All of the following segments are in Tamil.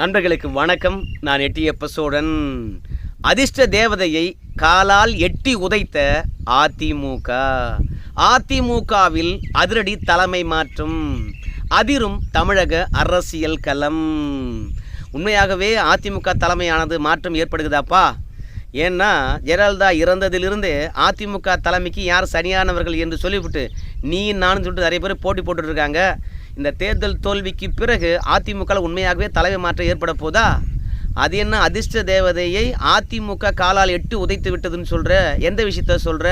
நண்பர்களுக்கு வணக்கம். நான் எட்டியப்ப சோழன் அதிர்ஷ்ட தேவதையை காலால் எட்டி உதைத்த அதிமுக. அதிமுகவில் அதிரடி தலைமை மாற்றம் அதிரும் தமிழக அரசியல் களம். உண்மையாகவே அதிமுக தலைமையானது மாற்றம் ஏற்படுகுதாப்பா ஏன்னா ஜெயலலிதா இறந்ததிலிருந்து அதிமுக தலைமைக்கு யார் சரியானவர்கள் என்று சொல்லிவிட்டு நீ நானும் சொல்லிட்டு நிறைய பேர் போட்டி போட்டுட்டு இருக்காங்க. இந்த தேர்தல் தோல்விக்கு பிறகு அதிமுக உண்மையாகவே தலைமை மாற்றம் ஏற்பட போதா? அது என்ன அதிர்ஷ்ட தேவதையை அதிமுக காலால் எட்டு உதைத்து விட்டதுன்னு சொல்கிற எந்த விஷயத்த சொல்கிற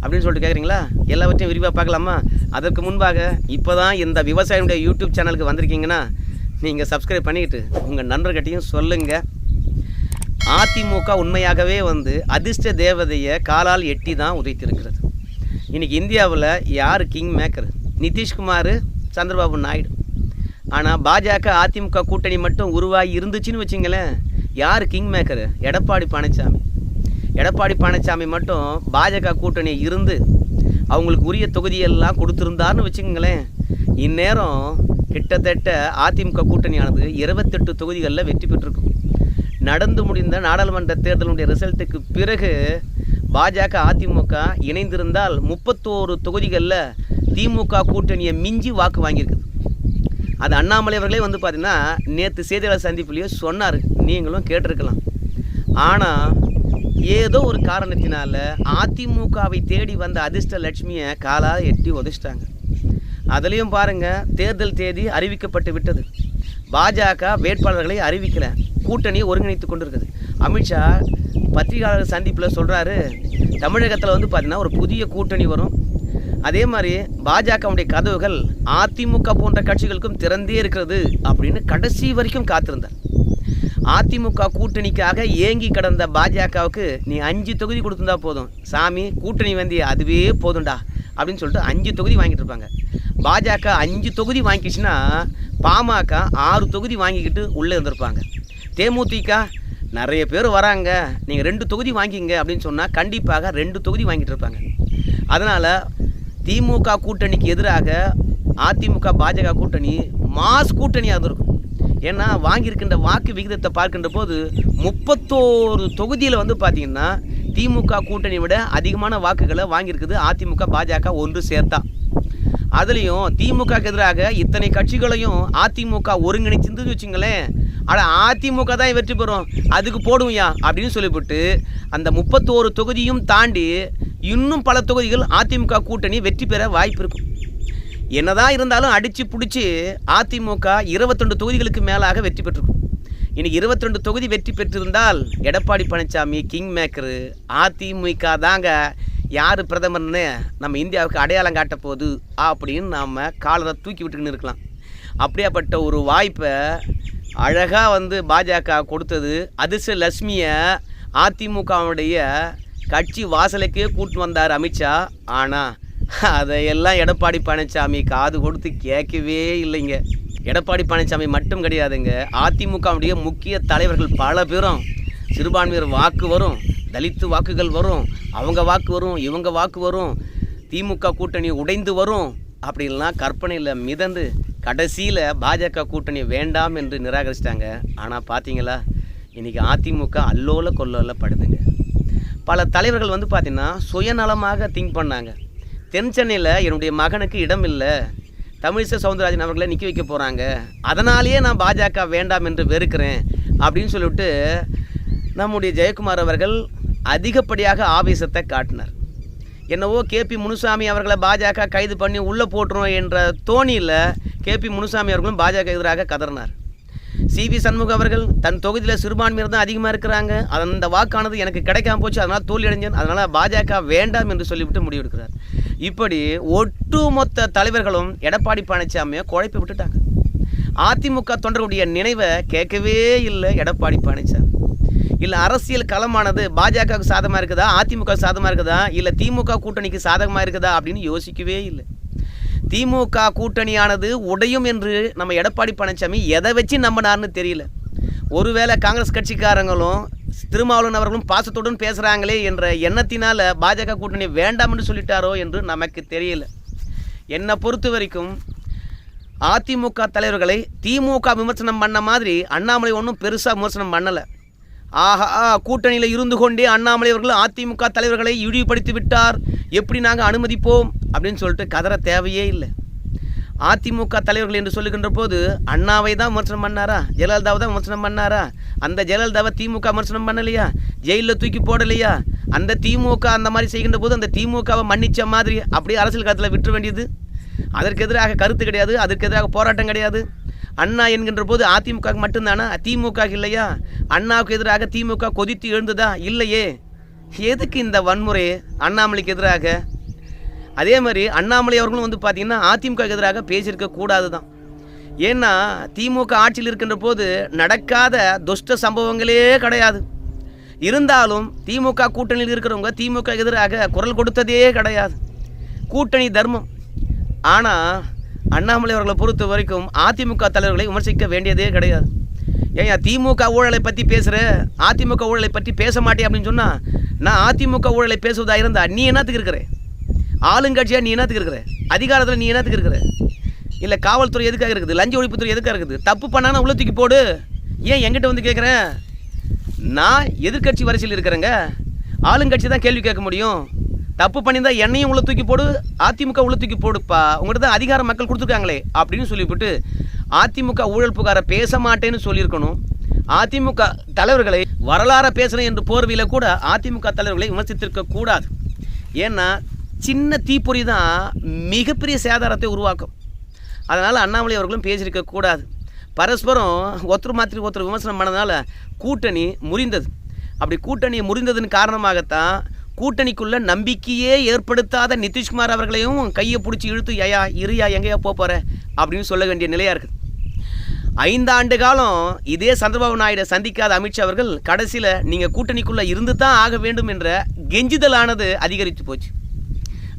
அப்படின்னு சொல்லிட்டு கேட்குறீங்களா எல்லாவற்றையும் விரிவாக பார்க்கலாமா? அதற்கு முன்பாக இப்போ தான் இந்த விவசாயினுடைய யூடியூப் சேனலுக்கு வந்திருக்கீங்கன்னா நீங்கள் சப்ஸ்கிரைப் பண்ணிக்கிட்டு உங்கள் நண்பர்கிட்டையும் சொல்லுங்கள் அதிமுக உண்மையாகவே வந்து அதிர்ஷ்ட தேவதையை காலால் எட்டி தான் உதைத்திருக்கிறது. இன்றைக்கி இந்தியாவில் யார் கிங் மேக்கர் நிதிஷ்குமார் சந்திரபாபு நாயுடு. ஆனால் பாஜக அதிமுக கூட்டணி மட்டும் உருவாகி இருந்துச்சுன்னு வச்சுங்களேன் யார் கிங் மேக்கர் எடப்பாடி பழனிசாமி எடப்பாடி பழனிசாமி மட்டும் பாஜக கூட்டணி இருந்து அவங்களுக்கு உரிய தொகுதியெல்லாம் கொடுத்துருந்தாருன்னு வச்சுக்கோங்களேன் இந்நேரம் கிட்டத்தட்ட அதிமுக கூட்டணியானது இருபத்தெட்டு தொகுதிகளில் வெற்றி பெற்றிருக்கும். நடந்து முடிந்த நாடாளுமன்ற தேர்தலுடைய ரிசல்ட்டுக்கு பிறகு பாஜக அதிமுக இணைந்திருந்தால் முப்பத்தோரு தொகுதிகளில் திமுக கூட்டணியை மிஞ்சி வாக்கு வாங்கியிருக்குது. அது அண்ணாமலை அவர்களே வந்து பார்த்தீங்கன்னா நேற்று செய்தியாளர் சந்திப்புலேயே சொன்னார். நீங்களும் கேட்டிருக்கலாம். ஆனால் ஏதோ ஒரு காரணத்தினால அதிமுகவை தேடி வந்த அதிர்ஷ்ட லட்சுமியை காலால் எட்டி உதைச்சிட்டாங்க. அதுலேயும் பாருங்கள் தேர்தல் தேதி அறிவிக்கப்பட்டு விட்டது. பாஜக வேட்பாளர்களை அறிவிக்கல. கூட்டணியை ஒருங்கிணைத்து கொண்டிருக்குது. அமித்ஷா பத்திரிகையாளர் சந்திப்பில் சொல்கிறாரு தமிழகத்தில் வந்து பார்த்தீங்கன்னா ஒரு புதிய கூட்டணி வரும். அதே மாதிரி பாஜகவுடைய கதவுகள் அதிமுக போன்ற கட்சிகளுக்கும் திறந்தே இருக்கிறது அப்படின்னு கடைசி வரைக்கும் காத்திருந்தார். அதிமுக கூட்டணிக்காக ஏங்கி கிடந்த பாஜகவுக்கு நீ அஞ்சு தொகுதி கொடுத்துருந்தா போதும். சாமி கூட்டணி வந்து அதுவே போதும்டா அப்படின்னு சொல்லிட்டு அஞ்சு தொகுதி வாங்கிட்டு இருப்பாங்க. பாஜக அஞ்சு தொகுதி வாங்கிச்சுன்னா பாமக ஆறு தொகுதி வாங்கிக்கிட்டு உள்ளே இருந்திருப்பாங்க. தேமுதிக நிறைய பேர் வராங்க. நீங்கள் ரெண்டு தொகுதி வாங்கிங்க அப்படின்னு சொன்னால் கண்டிப்பாக ரெண்டு தொகுதி வாங்கிட்டு இருப்பாங்க. அதனால் திமுக கூட்டணிக்கு எதிராக அதிமுக பாஜக கூட்டணி மாஸ் கூட்டணியாக இருந்திருக்கும். ஏன்னா வாங்கியிருக்கின்ற வாக்கு விகிதத்தை பார்க்கின்ற போது முப்பத்தோரு தொகுதியில் வந்து பார்த்தீங்கன்னா திமுக கூட்டணியை விட அதிகமான வாக்குகளை வாங்கியிருக்குது அதிமுக பாஜக ஒன்று சேர்த்தா. அதுலேயும் திமுக எதிராக இத்தனை கட்சிகளையும் அதிமுக ஒருங்கிணைச்சிருந்து வச்சுங்களேன் ஆனால் அதிமுக தான் வெற்றி பெறும் அதுக்கு போடுவியா அப்படின்னு சொல்லிவிட்டு அந்த முப்பத்தோரு தொகுதியும் தாண்டி இன்னும் பல தொகுதிகள் அதிமுக கூட்டணி வெற்றி பெற வாய்ப்பு இருக்கும். என்னதான் இருந்தாலும் அடித்து பிடிச்சி அதிமுக இருபத்தெண்டு தொகுதிகளுக்கு மேலாக வெற்றி பெற்றிருக்கும். இன்னைக்கு இருபத்தி தொகுதி வெற்றி பெற்றிருந்தால் எடப்பாடி பழனிசாமி கிங் மேக்கரு அதிமுக தாங்க யார் பிரதமர்னு நம்ம இந்தியாவுக்கு அடையாளம் காட்ட போகுது அப்படின்னு நாம் காலரை தூக்கி விட்டுக்கின்னு இருக்கலாம். அப்படியாப்பட்ட ஒரு வாய்ப்பை அழகாக வந்து பாஜக கொடுத்தது அதிர்ஷ்ட லட்சுமியை அதிமுகவுடைய கட்சி வாசலுக்கே கூட்டு வந்தார் அமித்ஷா. ஆனால் அதையெல்லாம் எடப்பாடி பழனிசாமி காது கொடுத்து கேட்கவே இல்லைங்க. எடப்பாடி பழனிசாமி மட்டும் கிடையாதுங்க. அதிமுகவுடைய முக்கிய தலைவர்கள் பல பேரும். சிறுபான்மையர் வாக்கு வரும் தலித்து வாக்குகள் வரும் அவங்க வாக்கு வரும் இவங்க வாக்கு வரும் திமுக கூட்டணி உடைந்து வரும் அப்படின்லாம் கற்பனையில் மிதந்து கடைசியில் பாஜக கூட்டணி வேண்டாம் என்று நிராகரிச்சிட்டாங்க. ஆனால் பார்த்தீங்களா இன்றைக்கி அதிமுக அல்லோல கொல்லோல படுதுங்க பல தலைவர்கள் வந்து பார்த்திங்கன்னா சுயநலமாக திங்க் பண்ணாங்க. தென் சென்னையில் என்னுடைய மகனுக்கு இடம் இல்லை. தமிழிசை சவுந்தரராஜன் அவர்களை நிற்க வைக்க போகிறாங்க அதனாலேயே நான் பாஜக வேண்டாம் என்று வெறுக்கிறேன் அப்படின்னு சொல்லிவிட்டு நம்முடைய ஜெயக்குமார் அவர்கள் அதிகப்படியாக ஆவேசத்தை காட்டினார். என்னவோ கேபி முனுசாமி அவர்களை பாஜக கைது பண்ணி உள்ளே போட்டுரும் என்ற தோணியில் கேபி முனுசாமி அவர்களும் பாஜக எதிராக கதறினார். சிவி சண்முகம் அவர்கள் தன் தொகுதியில் சிறுபான்மையர் தான் அதிகமாக இருக்கிறாங்க. அந்த வாக்கானது எனக்கு கிடைக்காம போச்சு அதனால் தோல்வியடைஞ்சேன் அதனால் பாஜக வேண்டாம் என்று சொல்லிவிட்டு முடிவெடுக்கிறார். இப்படி ஒட்டுமொத்த தலைவர்களும் எடப்பாடி பழனிசாமியை குழப்பி விட்டுட்டாங்க. அதிமுக தொண்டர்களுடைய நினைவை கேட்கவே இல்லை எடப்பாடி பழனிசாமி. இல்லை அரசியல் களமானது பாஜகவுக்கு சாதகமாக இருக்குதா அதிமுக சாதகமாக இருக்குதா இல்லை திமுக கூட்டணிக்கு சாதகமாக இருக்குதா அப்படின்னு யோசிக்கவே இல்லை. திமுக கூட்டணியானது உடையும் என்று நம்ம எடப்பாடி பழனிசாமி எதை வச்சு நம்பினார்னு தெரியல. ஒருவேளை காங்கிரஸ் கட்சிக்காரங்களும் திருமாவளவன் அவர்களும் பாசத்துடன் பேசுகிறாங்களே என்ற எண்ணத்தினால் பாஜக கூட்டணி வேண்டாம் என்று சொல்லிட்டாரோ என்று நமக்கு தெரியல. என்னை பொறுத்த வரைக்கும் அதிமுக தலைவர்களை திமுக விமர்சனம் பண்ண மாதிரி அண்ணாமலை ஒன்றும் பெருசாக விமர்சனம் பண்ணலை. ஆஹா கூட்டணியில் இருந்து கொண்டே அண்ணாமலை அவர்கள் அதிமுக தலைவர்களை இழிவுபடுத்தி விட்டார். எப்படி நாங்கள் அனுமதிப்போம்? அப்படின்னு சொல்லிட்டு கதற தேவையே இல்லை. அதிமுக தலைவர்கள் என்று சொல்லுகின்ற போது அண்ணாவை தான் விமர்சனம் பண்ணாரா? ஜெயலலிதாவை தான் விமர்சனம் பண்ணாரா? அந்த ஜெயலலிதாவை திமுக விமர்சனம் பண்ணலையா? ஜெயிலில் தூக்கி போடலையா? அந்த திமுக அந்த மாதிரி செய்கின்ற போது அந்த திமுகவை மன்னிச்ச மாதிரி அப்படியே அரசியல் காலத்தில் விட்டுற வேண்டியது? அதற்கு எதிராக கருத்து கிடையாது அதற்கு எதிராக போராட்டம் கிடையாது. அண்ணா என்கின்ற போது அதிமுக மட்டும்தானா? திமுக இல்லையா? அண்ணாவுக்கு எதிராக திமுக கொதித்து எழுந்ததா? இல்லையே. எதுக்கு இந்த வன்முறை அண்ணாமலைக்கு எதிராக? அதே மாதிரி அண்ணாமலை அவர்களும் வந்து பார்த்திங்கன்னா அதிமுக எதிராக பேசியிருக்க கூடாது தான் ஏன்னா திமுக ஆட்சியில் இருக்கின்ற போது நடக்காத துஷ்ட சம்பவங்களே கிடையாது. இருந்தாலும் திமுக கூட்டணியில் இருக்கிறவங்க திமுக எதிராக குரல் கொடுத்ததே கிடையாது. கூட்டணி தர்மம். ஆனால் அண்ணாமலை அவர்களை பொறுத்த வரைக்கும் அதிமுக தலைவர்களை விமர்சிக்க வேண்டியதே கிடையாது. ஏன் திமுக ஊழலை பற்றி பேசுகிற அதிமுக ஊழலை பற்றி பேச மாட்டேன் அப்படின்னு சொன்னால் நான் அதிமுக ஊழலை பேசுவதாக இருந்தால் நீ என்னத்துக்கு இருக்கிறேன் ஆளுங்கட்சியாக நீ என்னத்துக்கு இருக்கிற? அதிகாரத்தில் நீ என்னத்துக்கு இருக்கிற? இல்லை காவல்துறை எதுக்காக இருக்குது? லஞ்ச ஒழிப்புத்துறை எதுக்காக இருக்குது? தப்பு பண்ணானா உள்ள தூக்கி போடு. ஏன் எங்கிட்ட வந்து கேட்குறேன் நான் எதிர்க்கட்சி வரிசையில் இருக்கிறேங்க. ஆளுங்கட்சி தான் கேள்வி கேட்க முடியும். தப்பு பண்ணியிருந்தால் என்னையும் உள்ள தூக்கி போடு அதிமுக உள்ள தூக்கி போடுப்பா. உங்கள்கிட்ட தான் அதிகாரம் மக்கள் கொடுத்துருக்காங்களே அப்படின்னு சொல்லிவிட்டு அதிமுக ஊழல் புகாரை பேச மாட்டேன்னு சொல்லியிருக்கணும். அதிமுக தலைவர்களை வரலாற பேசுகிறேன் என்று போர்வையில் கூட அதிமுக தலைவர்களை விமர்சித்திருக்க கூடாது. ஏன்னா சின்ன தீப்பொறி தான் மிகப்பெரிய சேதாரத்தை உருவாக்கும். அதனால் அண்ணாமலை அவர்களும் பேசியிருக்கக்கூடாது பரஸ்பரம் ஒருத்தர் மாத்திரி ஒருத்தர் விமர்சனம் பண்ணதுனால கூட்டணி முறிந்தது. அப்படி கூட்டணி முறிந்ததன் காரணமாகத்தான் கூட்டணிக்குள்ள நம்பிக்கையே ஏற்படுத்தாத நிதிஷ்குமார் அவர்களையும் கையை பிடிச்சி இழுத்து ஏயா இருயா எங்கேயா போகிற அப்படின்னு சொல்ல வேண்டிய நிலையாக இருக்குது. ஐந்தாண்டு காலம் இதே சந்திரபாபு நாயுடு சந்திக்காத அமித்ஷா அவர்கள் கடைசியில் நீங்கள் கூட்டணிக்குள்ளே இருந்து தான் ஆக வேண்டும் என்ற கெஞ்சுதலானது அதிகரித்து போச்சு.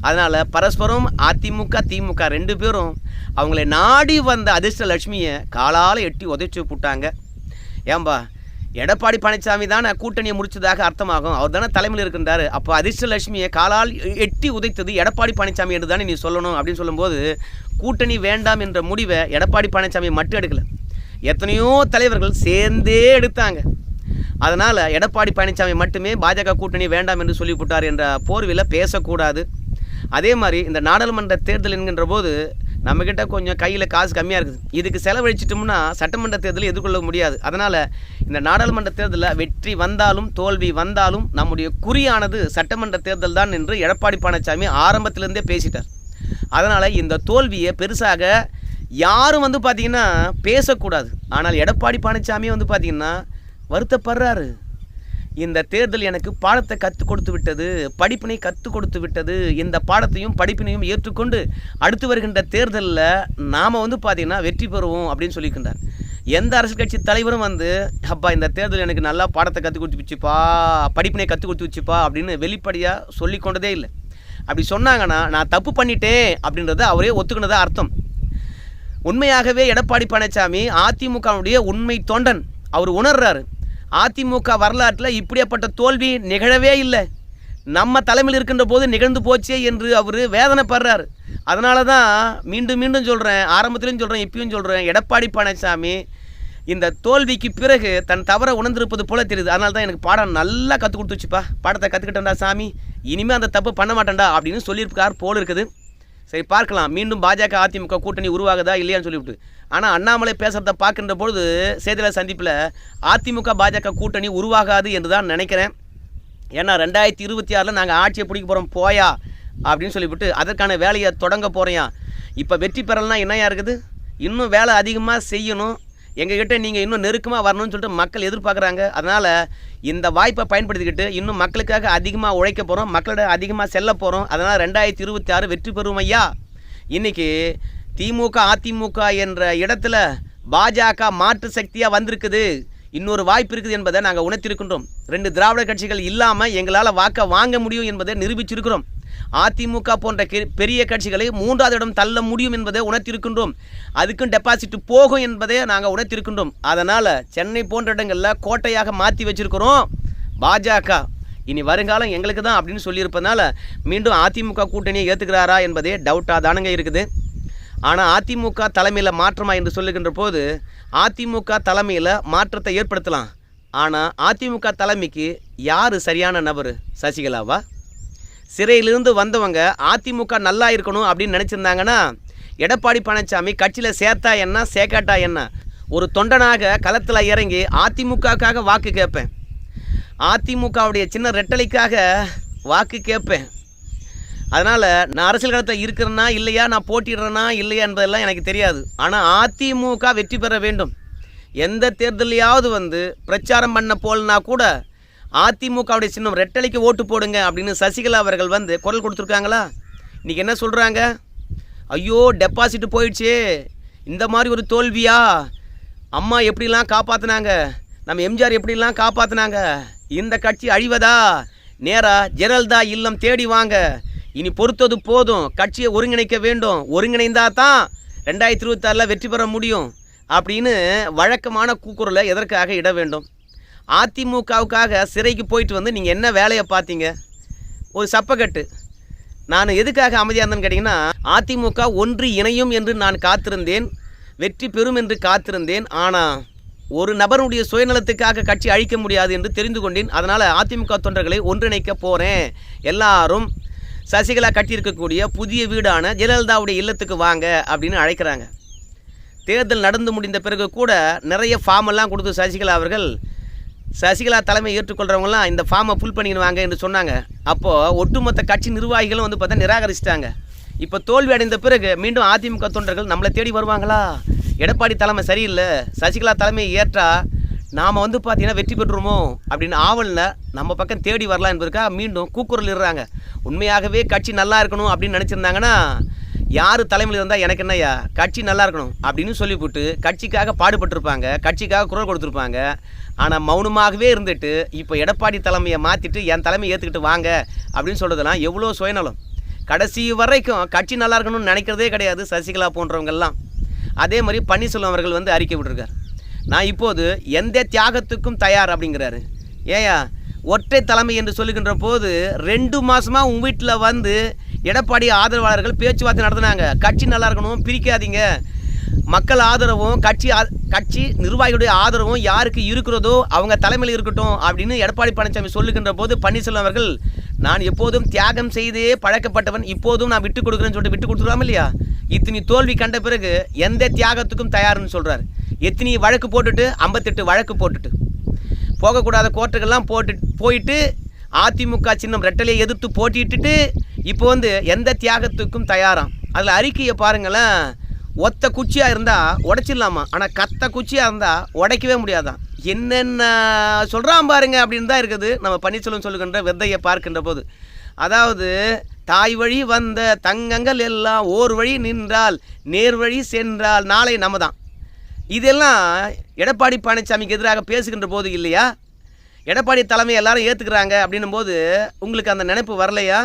அதனால் பரஸ்பரம் அதிமுக திமுக ரெண்டு பேரும் அவங்களை நாடி வந்த அதிர்ஷ்ட லட்சுமியை காலால் எட்டி உதச்சி விட்டாங்க ஏம்பா எடப்பாடி பழனிசாமி தானே கூட்டணியை முடிச்சதாக அர்த்தமாகும். அவர் தானே தலைமையில் இருக்கின்றார். அப்போ அதிர்ஷ்ட லட்சுமியை காலால் எட்டி உதைத்தது எடப்பாடி பழனிசாமி என்று தானே நீ சொல்லணும் அப்படின்னு சொல்லும்போது கூட்டணி வேண்டாம் என்ற முடிவை எடப்பாடி பழனிசாமி மட்டும் எடுக்கலை. எத்தனையோ தலைவர்கள் சேர்ந்தே எடுத்தாங்க. அதனால் எடப்பாடி பழனிசாமி மட்டுமே பாஜக கூட்டணி வேண்டாம் என்று சொல்லிவிட்டார் என்ற போர்வில் பேசக்கூடாது. அதே மாதிரி இந்த நாடாளுமன்ற தேர்தல் என்கின்ற போது நம்மக்கிட்ட கொஞ்சம் கையில் காசு கம்மியாக இருக்குது. இதுக்கு செலவழிச்சிட்டோம்னா சட்டமன்ற தேர்தலை எதிர்கொள்ள முடியாது. அதனால் இந்த நாடாளுமன்ற தேர்தலில் வெற்றி வந்தாலும் தோல்வி வந்தாலும் நம்முடைய குறியானது சட்டமன்ற தேர்தல் தான் என்று எடப்பாடி பழனிசாமி ஆரம்பத்திலேருந்தே பேசிட்டார். அதனால் இந்த தோல்வியை பெருசாக யாரும் வந்து பார்த்திங்கன்னா பேசக்கூடாது. ஆனால் எடப்பாடி பழனிசாமி வந்து பார்த்திங்கன்னா வருத்தப்படுறாரு. இந்த தேர்தல் எனக்கு பாடத்தை கற்றுக் கொடுத்து விட்டது படிப்பினை கற்றுக் கொடுத்து விட்டது. இந்த பாடத்தையும் படிப்பினையும் ஏற்றுக்கொண்டு அடுத்து வருகின்ற தேர்தலில் நாம் வந்து பார்த்திங்கன்னா வெற்றி பெறுவோம் அப்படின்னு சொல்லியிருக்கின்றார். எந்த அரசியல் கட்சி தலைவரும் வந்து அப்பா இந்த தேர்தல் எனக்கு நல்லா பாடத்தை கற்றுக் கொடுத்து வச்சுப்பா படிப்பினை கற்றுக் கொடுத்து வச்சுப்பா அப்படின்னு வெளிப்படையாக சொல்லிக்கொண்டதே இல்லை. அப்படி சொன்னாங்கன்னா நான் தப்பு பண்ணிட்டேன் அப்படின்றத அவரே ஒத்துக்கினதா அர்த்தம். உண்மையாகவே எடப்பாடி பழனிசாமி அதிமுகவுடைய உண்மை தொண்டன் அவர் உணர்றாரு. அதிமுக வரலாற்றில் இப்படியாப்பட்ட தோல்வி நிகழவே இல்லை. நம்ம தலைமையில் இருக்கின்ற போது நிகழ்ந்து போச்சே என்று அவர் வேதனைப்படுறார். அதனால தான் மீண்டும் மீண்டும் சொல்கிறேன் ஆரம்பத்திலையும் சொல்கிறேன் இப்பயும் சொல்கிறேன் எடப்பாடி பழனிசாமி இந்த தோல்விக்கு பிறகு தன் தவறை உணர்ந்திருப்பது போல தெரியுது. அதனால தான் எனக்கு பாடம் நல்லா கற்றுக் கொடுத்துச்சுப்பா. பாடத்தை கற்றுக்கிட்டேன்டா சாமி. இனிமேல் அந்த தப்பு பண்ண மாட்டேன்டா அப்படின்னு சொல்லியிருக்கார் போல இருக்குது. சரி பார்க்கலாம். மீண்டும் பாஜக அதிமுக கூட்டணி உருவாகுதா இல்லையான்னு சொல்லிவிட்டு. ஆனால் அண்ணாமலை பேசுகிறத பார்க்கின்ற பொழுது செய்தியாளர் சந்திப்பில் அதிமுக பாஜக கூட்டணி உருவாகாது என்று தான் நினைக்கிறேன். ஏன்னா ரெண்டாயிரத்தி இருபத்தி ஆறில் நாங்கள் ஆட்சியை பிடிக்க போகிறோம் போயா அப்படின்னு சொல்லிவிட்டு அதற்கான வேலையை தொடங்க போகிறேன் இப்போ வெற்றி பெறலைன்னா என்னையா இருக்குது? இன்னும் வேலை அதிகமாக செய்யணும். எங்ககிட்ட நீங்கள் இன்னும் நெருக்கமாக வரணும்னு சொல்லிட்டு மக்கள் எதிர்பார்க்குறாங்க. அதனால் இந்த வாய்ப்பை பயன்படுத்திக்கிட்டு இன்னும் மக்களுக்காக அதிகமாக உழைக்க போகிறோம் மக்களோட அதிகமாக செல்ல போகிறோம் அதனால் ரெண்டாயிரத்தி இருபத்தி ஆறு வெற்றி பெறும் ஐயா. இன்றைக்கி திமுக அதிமுக என்ற இடத்துல பாஜக மாற்று சக்தியாக வந்திருக்குது. இன்னொரு வாய்ப்பு இருக்குது என்பதை நாங்கள் உணர்த்திருக்கின்றோம் ரெண்டு திராவிட கட்சிகள் இல்லாமல் எங்களால் வாக்கை வாங்க முடியும் என்பதை நிரூபிச்சிருக்கிறோம். அதிமுக போன்ற கெ- பெரிய கட்சிகளை மூன்றாவது இடம் தள்ள முடியும் என்பதை உணர்த்திருக்கின்றோம். அதுக்கும் டெபாசிட் போகும் என்பதை நாங்கள் உணர்த்திருக்கின்றோம். அதனால் சென்னை போன்ற இடங்களில் கோட்டையாக மாற்றி வச்சிருக்கிறோம். பாஜக. இனி வருங்காலம் எங்களுக்கு தான் அப்படின்னு சொல்லியிருப்பதனால மீண்டும் அதிமுக கூட்டணியை ஏற்றுக்கிறாரா என்பதே டவுட்டாக தானங்க இருக்குது. ஆனால் அதிமுக தலைமையில் மாற்றமா என்று சொல்லுகின்ற போது அதிமுக தலைமையில் மாற்றத்தை ஏற்படுத்தலாம். ஆனால் அதிமுக தலைமைக்கு யார் சரியான நபர்? சசிகலாவா? சிறையிலிருந்து வந்தவங்க அதிமுக நல்லா இருக்கணும் அப்படின்னு நினச்சிருந்தாங்கன்னா எடப்பாடி பழனிசாமி கட்சியில் சேர்த்தா என்ன சேர்க்காட்டா என்ன? ஒரு தொண்டனாக களத்தில் இறங்கி அதிமுகக்காக வாக்கு கேட்பேன். அதிமுகவுடைய சின்ன ரெட்டலைக்காக வாக்கு கேட்பேன். அதனால் நான் அரசியல் களத்தில் இருக்கிறேன்னா இல்லையா நான் போட்டிடுறேனா இல்லையா என்பதெல்லாம் எனக்கு தெரியாது. ஆனால் அதிமுக வெற்றி பெற வேண்டும். எந்த தேர்தலையாவது வந்து பிரச்சாரம் பண்ண போலனா கூட அதிமுகவுடைய சின்னம் ரெட்டலைக்கு ஓட்டு போடுங்க அப்படின்னு சசிகலா அவர்கள் வந்து குரல் கொடுத்துருக்காங்களா? இன்றைக்கி என்ன சொல்கிறாங்க ஐயோ டெபாசிட் போயிடுச்சே. இந்த மாதிரி ஒரு தோல்வியா? அம்மா எப்படிலாம் காப்பாற்றினாங்க நம்ம எம்ஜிஆர் எப்படிலாம் காப்பாற்றினாங்க இந்த கட்சி அழிவதா? நேரா ஜெயலலிதா இல்லம் தேடி வாங்க. இனி பொறுத்தது போதும். கட்சியை ஒருங்கிணைக்க வேண்டும். ஒருங்கிணைந்தா தான் ரெண்டாயிரத்தி இருபத்தாறில் வெற்றி பெற முடியும் அப்படின்னு வழக்கமான கூக்குரலை எதற்காக இட வேண்டும்? அதிமுகவுக்காக சிறைக்கு போயிட்டு வந்து நீங்கள் என்ன வேலையை பார்த்தீங்க? ஒரு சப்பக்கட்டு நான் எதுக்காக அமைதியாக இருந்தேன்னு கேட்டிங்கன்னா அதிமுக ஒன்று இணையும் என்று நான் காத்திருந்தேன். வெற்றி பெறும் என்று காத்திருந்தேன். ஆனால் ஒரு நபருடைய சுயநலத்துக்காக கட்சி அழிக்க முடியாது என்று தெரிந்து கொண்டேன். அதனால் அதிமுக தொண்டர்களை ஒன்றிணைக்க போகிறேன் எல்லாரும் சசிகலா கட்டியிருக்கக்கூடிய புதிய வீடான ஜெயலலிதாவுடைய இல்லத்துக்கு வாங்க அப்படின்னு அழைக்கிறாங்க. தேர்தல் நடந்து முடிந்த பிறகு கூட நிறைய ஃபார்ம் எல்லாம் கொடுத்து சசிகலா அவர்கள் சசிகலா தலைமை ஏற்றுக்கொள்கிறவங்களாம் இந்த ஃபார்மை ஃபுல் பண்ணிடுவாங்க என்று சொன்னாங்க. அப்போது ஒட்டுமொத்த கட்சி நிர்வாகிகளும் வந்து பார்த்தா நிராகரிச்சிட்டாங்க. இப்போ தோல்வி அடைந்த பிறகு மீண்டும் அதிமுக தொண்டர்கள் நம்மளை தேடி வருவாங்களா? எடப்பாடி தலைமை சரியில்லை. சசிகலா தலைமையை ஏற்றா நாம் வந்து பார்த்தீங்கன்னா வெற்றி பெற்றுருமோ? அப்படின்னு ஆவலில் நம்ம பக்கம் தேடி வரலாம் என்பதற்காக மீண்டும் கூக்குரல் இடுறாங்க. உண்மையாகவே கட்சி நல்லா இருக்கணும் அப்படின்னு நினச்சிருந்தாங்கன்னா யார் தலைமையில் இருந்தால் எனக்கு என்னய்யா? கட்சி நல்லா இருக்கணும் அப்படின்னு சொல்லிவிட்டு கட்சிக்காக பாடுபட்டிருப்பாங்க கட்சிக்காக குரல் கொடுத்துருப்பாங்க. ஆனால் மௌனமாகவே இருந்துட்டு இப்போ எடப்பாடி தலைமையை மாற்றிட்டு என் தலைமையை ஏற்றுக்கிட்டு வாங்க அப்படின்னு சொல்கிறதெல்லாம் எவ்வளோ சுயநலம். கடைசி வரைக்கும் கட்சி நல்லா இருக்கணும்னு நினைக்கிறதே கிடையாது சசிகலா போன்றவங்கெல்லாம். அதே மாதிரி பன்னீர்செல்வம் அவர்கள் வந்து அறிக்கை விட்டுருக்கார். நான் இப்போது எந்த தியாகத்துக்கும் தயார் அப்படிங்கிறாரு. ஏயா ஒற்றை தலைமை என்று சொல்லுகின்ற போது ரெண்டு மாதமாக உங்கள் வீட்டில் வந்து எடப்பாடி ஆதரவாளர்கள் பேச்சுவார்த்தை நடத்துனாங்க. கட்சி நல்லா இருக்கணும் பிரிக்காதீங்க. மக்கள் ஆதரவும் கட்சி ஆ- கட்சி நிர்வாகிகளுடைய ஆதரவும் யாருக்கு இருக்கிறதோ அவங்க தலைமையில் இருக்கட்டும் அப்படின்னு எடப்பாடி பழனிசாமி சொல்லுகின்ற போது பன்னீர்செல்வம் அவர்கள் நான் எப்போதும் தியாகம் செய்தே பழக்கப்பட்டவன் இப்போதும் நான் விட்டு கொடுக்குறேன்னு சொல்லிட்டு விட்டு கொடுத்துருவாம இல்லையா? இத்தனி தோல்வி கண்ட பிறகு எந்த தியாகத்துக்கும் தயார்னு சொல்கிறார் எத்தனை வழக்கு போட்டுட்டு ஐம்பத்தெட்டு வழக்கு போட்டுட்டு. போகக்கூடாத கோர்ட்டுக்கெல்லாம் போட்டு போயிட்டு அதிமுக சின்னம் ரெட்டலையை எதிர்த்து போட்டிட்டு இப்போ வந்து எந்த தியாகத்துக்கும் தயாராம். அதில் அறிக்கையை பாருங்களேன். ஒத்த குச்சியாக இருந்தால் உடைச்சிடலாமா? ஆனால் கத்த குச்சியாக இருந்தால் உடைக்கவே முடியாதான். என்னென்ன சொல்கிறான் பாருங்க அப்படின்னு தான் இருக்குது. நம்ம பன்னீர்செல்வம் சொல்லுகின்ற வித்தையை பார்க்கின்ற போது. அதாவது தாய் வழி வந்த தங்கங்கள் எல்லாம் ஓர் வழி நின்றால் நேர் வழி சென்றால் நாளை நம்ம தான் இதெல்லாம் எடப்பாடி பழனிசாமிக்கு எதிராக பேசுகின்ற போது இல்லையா? எடப்பாடி தலைமை எல்லாரும் ஏற்றுக்கிறாங்க அப்படின்னும் போது உங்களுக்கு அந்த நினைப்பு வரலையா?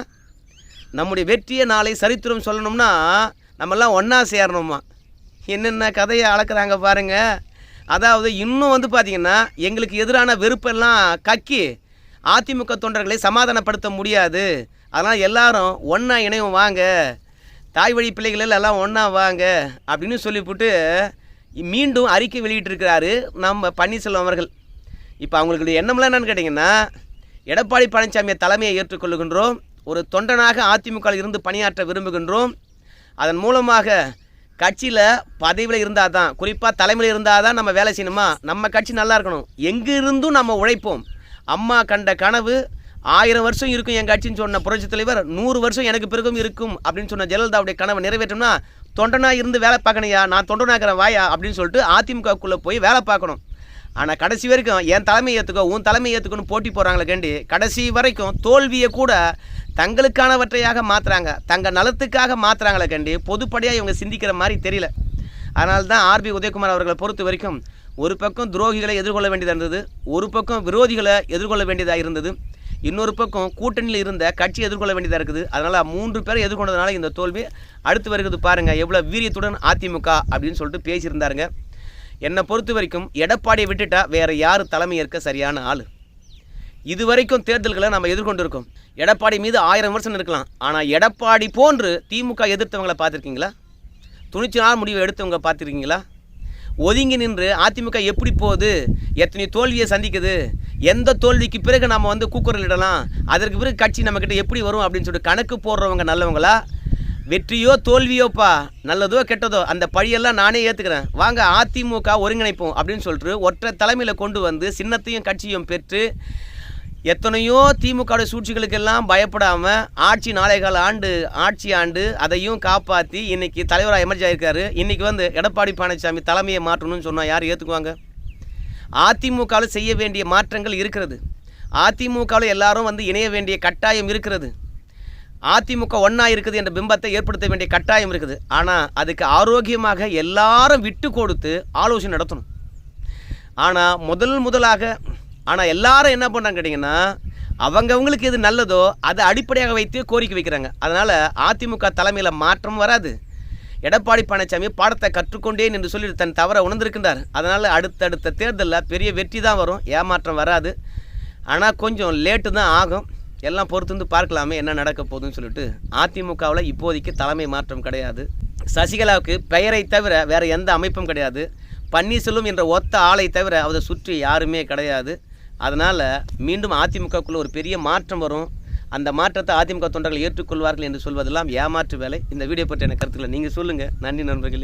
நம்முடைய வெற்றியை நாளை சரித்திரம் சொல்லணும்னா நம்மெல்லாம் ஒன்றா சேரணுமா? என்னென்ன கதையை அளக்குறாங்க பாருங்கள் அதாவது இன்னும் வந்து பார்த்திங்கன்னா எங்களுக்கு எதிரான வெறுப்பெல்லாம் கக்கி அதிமுக தொண்டர்களை சமாதானப்படுத்த முடியாது. அதனால் எல்லாரும் ஒன்றா இணையும் வாங்க. தாய் வழி பிள்ளைகள் எல்லாம் ஒன்றா வாங்க அப்படின்னு சொல்லிவிட்டு மீண்டும் அறிக்கை வெளியிட்டிருக்கிறாரு நம்ம பன்னீர்செல்வம் அவர்கள். இப்போ அவங்களுக்கு எண்ணம்லாம் என்னன்னு கேட்டிங்கன்னா எடப்பாடி பழனிசாமியை தலைமையை ஏற்றுக்கொள்ளுகின்றோம். ஒரு தொண்டனாக அதிமுகவில் இருந்து பணியாற்ற விரும்புகின்றோம். அதன் மூலமாக கட்சியில் பதவியில் இருந்தால் தான் குறிப்பாக தலைமையில் இருந்தால் தான் நம்ம வேலை செய்யணுமா? நம்ம கட்சி நல்லா இருக்கணும். எங்கிருந்தும் நம்ம உழைப்போம். அம்மா கண்ட கனவு ஆயிரம் வருஷம் இருக்கும் என் கட்சின்னு சொன்ன புரட்சித் தலைவர் நூறு வருஷம் எனக்கு பிறகும் இருக்கும் அப்படின்னு சொன்ன ஜெயலலிதாவுடைய கனவை நிறைவேற்றணும்னா தொண்டனாக இருந்து வேலை பார்க்கணையா நான் தொண்டனாக்கிறேன் வாயா? அப்படின்னு சொல்லிட்டு அதிமுகக்குள்ளே போய் வேலை பார்க்கணும். ஆனால் கடைசி வரைக்கும் என் தலைமை ஏற்றுக்கோ உன் தலைமை ஏற்றுக்கோன்னு போட்டி போகிறாங்களே கேண்டி. கடைசி வரைக்கும் தோல்வியை கூட தங்களுக்கானவற்றையாக மாற்றுறாங்க தங்கள் நலத்துக்காக மாற்றுறாங்களே கண்டி பொதுப்படையாக இவங்க சிந்திக்கிற மாதிரி தெரியல. அதனால தான் ஆர்பி உதயகுமார் அவர்களை பொறுத்த வரைக்கும் ஒரு பக்கம் துரோகிகளை எதிர்கொள்ள வேண்டியதாக இருந்தது ஒரு பக்கம் விரோதிகளை எதிர்கொள்ள வேண்டியதாக இருந்தது இன்னொரு பக்கம் கூட்டணியில் இருந்த கட்சி எதிர்கொள்ள வேண்டியதாக இருக்குது. அதனால் மூன்று பேரை எதிர்கொண்டதுனால இந்த தோல்வி அடுத்து வருகிறது பாருங்கள் எவ்வளோ வீரியத்துடன் அதிமுக அப்படின்னு சொல்லிட்டு பேசியிருந்தாருங்க. என்னை பொறுத்த வரைக்கும் எடப்பாடியை விட்டுட்டா வேறு யார் தலைமை ஏற்க சரியான ஆள்? இதுவரைக்கும் தேர்தல்களை நம்ம எதிர்கொண்டு இருக்கோம் எடப்பாடி மீது ஆயிரம் விமர்சனம் இருக்கலாம். ஆனால் எடப்பாடி போன்று திமுக எதிர்த்தவங்களை பார்த்துருக்கீங்களா? துணிச்சலான முடிவை எடுத்தவங்க பார்த்துருக்கீங்களா? ஒதுங்கி நின்று அதிமுக எப்படி போகுது? எத்தனை தோல்வியை சந்திக்குது? எந்த தோல்விக்கு பிறகு நம்ம வந்து கூக்குரல் இடலாம்? அதற்கு பிறகு கட்சி நம்மக்கிட்ட எப்படி வரும் அப்படின்னு சொல்லிட்டு கணக்கு போடுறவங்க நல்லவங்களா? வெற்றியோ தோல்வியோப்பா? நல்லதோ கெட்டதோ? அந்த பழியெல்லாம் நானே ஏற்றுக்கிறேன் வாங்க அதிமுக ஒருங்கிணைப்போம் அப்படின்னு சொல்லிட்டு ஒற்றை தலைமையில் கொண்டு வந்து சின்னத்தையும் கட்சியும் பெற்று எத்தனையோ திமுக சூழ்ச்சிகளுக்கெல்லாம் பயப்படாமல் ஆட்சி நாளைகால ஆண்டு ஆட்சி ஆண்டு அதையும் காப்பாற்றி இன்னைக்கு தலைவராக எமர்ஜி ஆயிருக்காரு. இன்னைக்கு வந்து எடப்பாடி பழனிசாமி தலைமையை மாற்றணும்னு சொன்னால் யார் ஏற்றுக்குவாங்க அதிமுகவில் செய்ய வேண்டிய மாற்றங்கள் இருக்கிறது. அதிமுகவில் எல்லாரும் வந்து இணைய வேண்டிய கட்டாயம் இருக்கிறது. அதிமுக ஒன்றா இருக்குது என்ற பிம்பத்தை ஏற்படுத்த வேண்டிய கட்டாயம் இருக்குது. ஆனால் அதுக்கு ஆரோக்கியமாக எல்லாரும் விட்டு கொடுத்து ஆலோசனை நடத்தணும். ஆனால் முதல் முதலாக ஆனால் எல்லாரும் என்ன பண்ணுறாங்க கேட்டிங்கன்னா அவங்கவங்களுக்கு எது நல்லதோ அதை அடிப்படையாக வைத்து கோரிக்கை வைக்கிறாங்க. அதனால் அதிமுக தலைமையில் மாற்றம் வராது. எடப்பாடி பழனிசாமி பாடத்தை கற்றுக்கொண்டேன் என்று சொல்லி தன் தவறை உணர்ந்திருக்கின்றார். அதனால் அடுத்தடுத்த தேர்தலில் பெரிய வெற்றி தான் வரும். ஏமாற்றம் வராது. ஆனால் கொஞ்சம் லேட்டு தான் ஆகும். எல்லாம் பொறுத்து வந்து பார்க்கலாமே என்ன நடக்க போகுதுன்னு சொல்லிட்டு அதிமுகவில் இப்போதைக்கு தலைமை மாற்றம் கிடையாது. சசிகலாவுக்கு பெயரை தவிர வேறு எந்த அமைப்பும் கிடையாது. பன்னீர்செல்வம் என்ற ஒத்த ஆளை தவிர அதை சுற்றி யாருமே கிடையாது. அதனால் மீண்டும் அதிமுகக்குள்ளே ஒரு பெரிய மாற்றம் வரும். அந்த மாற்றத்தை அதிமுக தொண்டர்கள் ஏற்றுக்கொள்வார்கள் என்று சொல்வதெல்லாம் ஏமாற்று வேலை. இந்த வீடியோ பற்றின கருத்துக்களை நீங்கள் சொல்லுங்கள் நன்றி நண்பர்களே.